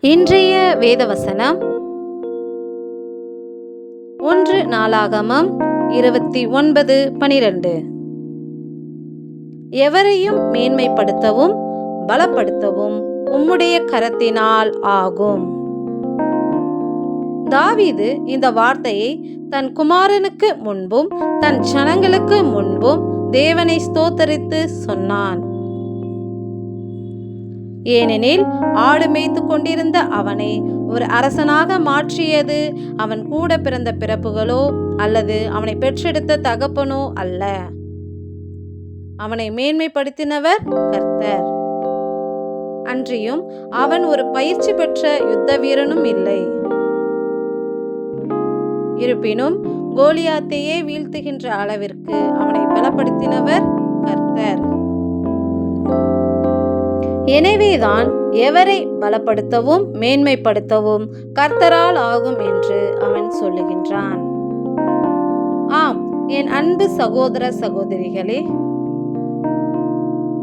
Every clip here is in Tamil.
இன்றைய வேதவசனம் ஒன்று நாளாகமம் இருபத்தி ஒன்பது பனிரெண்டு. எவரையும் மேன்மைப்படுத்தவும் பலப்படுத்தவும் உம்முடைய கரத்தினால் ஆகும். தாவீது இந்த வார்த்தையை தன் குமாரனுக்கு முன்பும் தன் ஜனங்களுக்கு முன்பும் தேவனை ஸ்தோத்தரித்து சொன்னான். ஏனெனில் ஆடு மேய்த்து கொண்டிருந்த அவனை ஒரு அரசனாக மாற்றியது. அவன் கூட பிறந்த பிறப்புகளோ அல்லது அவனை பெற்றெடுத்த தகப்பனோ அல்ல. அவனை மேன்மைப்படுத்தினவர் கர்த்தர். அன்றியும் அவன் ஒரு பயிற்சி பெற்ற யுத்த வீரனும் இல்லை. இருப்பினும் கோலியாத்தையே வீழ்த்துகின்ற அளவிற்கு அவனை பலப்படுத்தினவர் கர்த்தர். எனவேதான் எவரை பலப்படுத்தவும் மேன்மைப்படுத்தவும் கர்த்தரால் ஆகும் என்று அவன் சொல்லுகின்றான். ஆம் என் அன்பு சகோதர சகோதரிகளே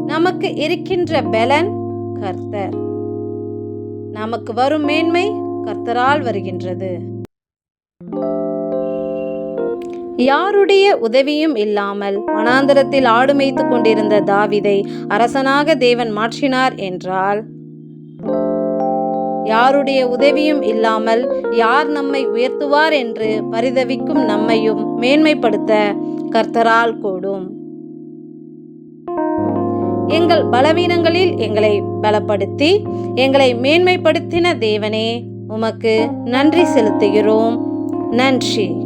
நமக்கு இருக்கின்ற பலன் கர்த்தர். நமக்கு வரும் மேன்மை கர்த்தரால் வருகின்றது. யாருடைய உதவியும் இல்லாமல் வனாந்தரத்தில் ஆடு மேய்த்து கொண்டிருந்த தாவிதை அரசனாக தேவன் மாற்றினார் என்றால்? யாருடைய உதவியும் இல்லாமல் யார் நம்மை உயர்த்துவார் என்று பரிதவிக்கும் நம்மையும் மேன்மைப்படுத்த கர்த்தரால் கூடும். எங்கள் பலவீனங்களில் எங்களை பலப்படுத்தி எங்களை மேன்மைப்படுத்தின தேவனே உமக்கு நன்றி செலுத்துகிறோம். நன்றி.